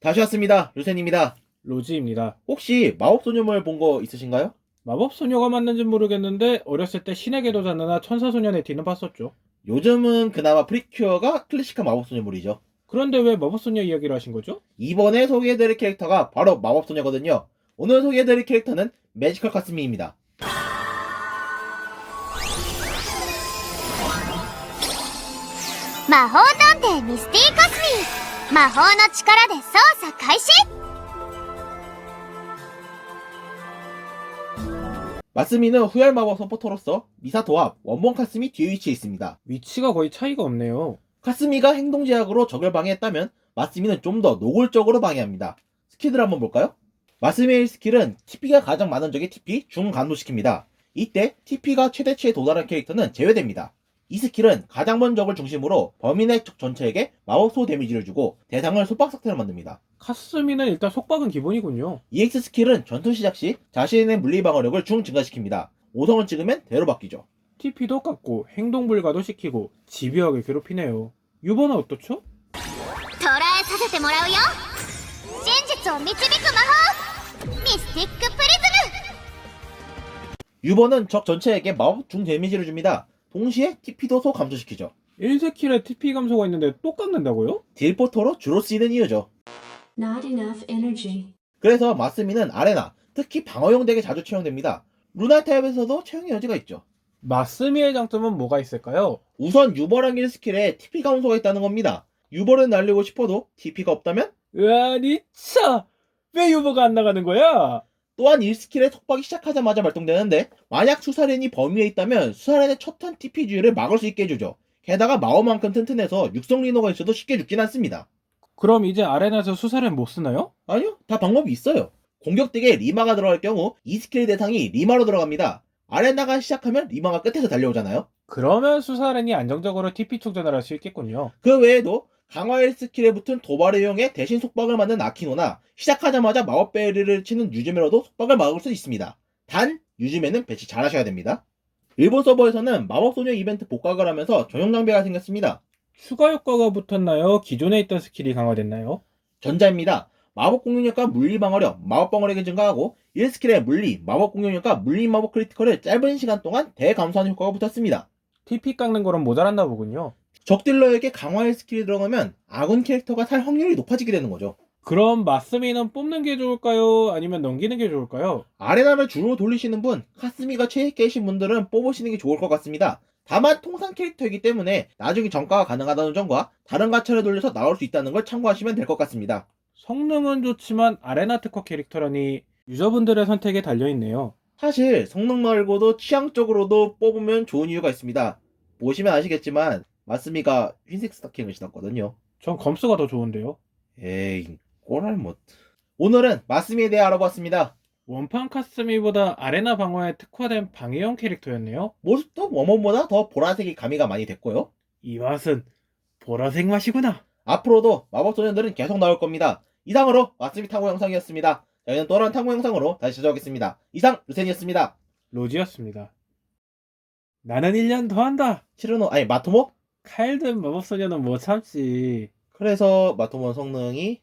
다시 왔습니다. 루센입니다. 로지입니다. 혹시 마법소녀물 본 거 있으신가요? 마법소녀가 맞는지 모르겠는데 어렸을 때 신에게도 잤느나 천사소년의 뒤는 봤었죠. 요즘은 그나마 프리큐어가 클래식한 마법소녀물이죠. 그런데 왜 마법소녀 이야기를 하신 거죠? 이번에 소개해드릴 캐릭터가 바로 마법소녀거든요. 오늘 소개해드릴 캐릭터는 매지컬 카스미입니다. 마호던테 미스틱 카스미 魔法の力で捜査開始 마스미는 후열 마법 서포터로서 미사 도합 원본 카스미 뒤에 위치해 있습니다. 위치가 거의 차이가 없네요. 카스미가 행동 제약으로 적을 방해했다면 마스미는 좀 더 노골적으로 방해합니다. 스킬들 한번 볼까요? 마스미의 스킬은 TP가 가장 많은 적의 TP 중감도시킵니다. 이때 TP가 최대치에 도달한 캐릭터는 제외됩니다. 이 스킬은 가장 먼 적을 중심으로 범인의 적 전체에게 마법소 데미지를 주고 대상을 속박 상태로 만듭니다. 카스미는 일단 속박은 기본이군요. EX 스킬은 전투 시작 시 자신의 물리 방어력을 중 증가시킵니다. 5성을 찍으면 대로 바뀌죠. TP도 깎고 행동 불가도 시키고 집요하게 괴롭히네요. 유번은 어떻죠? 돌아에 사세테 모라우요. 진지조 미츠비크 마호 미스틱 그 프리즘. 유번은 적 전체에게 마법 중 데미지를 줍니다. 동시에 TP도 소 감소시키죠. 1스킬에 TP 감소가 있는데 또 깎는다고요? 딜포터로 주로 쓰이는 이유죠. Not enough energy. 그래서 마스미는 아레나, 특히 방어용 덱에 자주 채용됩니다. 루나 타입에서도 채용의 여지가 있죠. 마스미의 장점은 뭐가 있을까요? 우선 유버랑 1스킬에 TP 감소가 있다는 겁니다. 유버를 날리고 싶어도 TP가 없다면 으아 니차! 왜 유버가 안 나가는 거야? 또한 1스킬의 속박이 시작하자마자 발동되는데 만약 수사렌이 범위에 있다면 수사렌의 첫 턴 TP 주의를 막을 수 있게 해주죠. 게다가 마오만큼 튼튼해서 육성 리노가 있어도 쉽게 죽진 않습니다. 그럼 이제 아레나에서 수사를 못 쓰나요? 아니요, 다 방법이 있어요. 공격덱에 리마가 들어갈 경우 이 스킬 대상이 리마로 들어갑니다. 아레나가 시작하면 리마가 끝에서 달려오잖아요. 그러면 수사렌이 안정적으로 TP 충전을 할 수 있겠군요. 그 외에도 강화 1 스킬에 붙은 도발을 이용해 대신 속박을 맞는 아키노나 시작하자마자 마법 베리를 치는 유즈메로도 속박을 막을 수 있습니다. 단 유즈메는 배치 잘 하셔야 됩니다. 일본 서버에서는 마법소녀 이벤트 복각을 하면서 전용 장비가 생겼습니다. 추가 효과가 붙었나요? 기존에 있던 스킬이 강화됐나요? 전자입니다. 마법 공격력과 물리 방어력, 마법 방어력이 증가하고 1스킬의 물리, 마법 공격력과 물리 마법 크리티컬을 짧은 시간 동안 대감소하는 효과가 붙었습니다. TP 깎는 거랑 모자란다 보군요. 적딜러에게 강화 1스킬이 들어가면 아군 캐릭터가 살 확률이 높아지게 되는 거죠. 그럼 마스미는 뽑는 게 좋을까요? 아니면 넘기는 게 좋을까요? 아레나를 주로 돌리시는 분, 카스미가 최애 깨신 분들은 뽑으시는 게 좋을 것 같습니다. 다만 통상 캐릭터이기 때문에 나중에 정가가 가능하다는 점과 다른 가차를 돌려서 나올 수 있다는 걸 참고하시면 될 것 같습니다. 성능은 좋지만 아레나 특허 캐릭터라니 유저분들의 선택에 달려있네요. 사실 성능 말고도 취향적으로도 뽑으면 좋은 이유가 있습니다. 보시면 아시겠지만 마스미가 흰색 스타킹을 신었거든요. 전 검수가 더 좋은데요. 에이 꼬랄 못. 오늘은 마스미에 대해 알아봤습니다. 원판 카스미보다 아레나 방어에 특화된 방해형 캐릭터였네요. 모습도 원본보다 더 보라색이 가미가 많이 됐고요. 이 맛은 보라색 맛이구나. 앞으로도 마법 소년들은 계속 나올 겁니다. 이상으로 마스미 탐구 영상이었습니다. 저희는 또 다른 탐구 영상으로 다시 찾아오겠습니다. 이상 루센이었습니다. 로지였습니다. 나는 1년 더 한다. 치르노 아니 마토모? 칼든 마법소녀는 못 참지. 그래서 마토모 성능이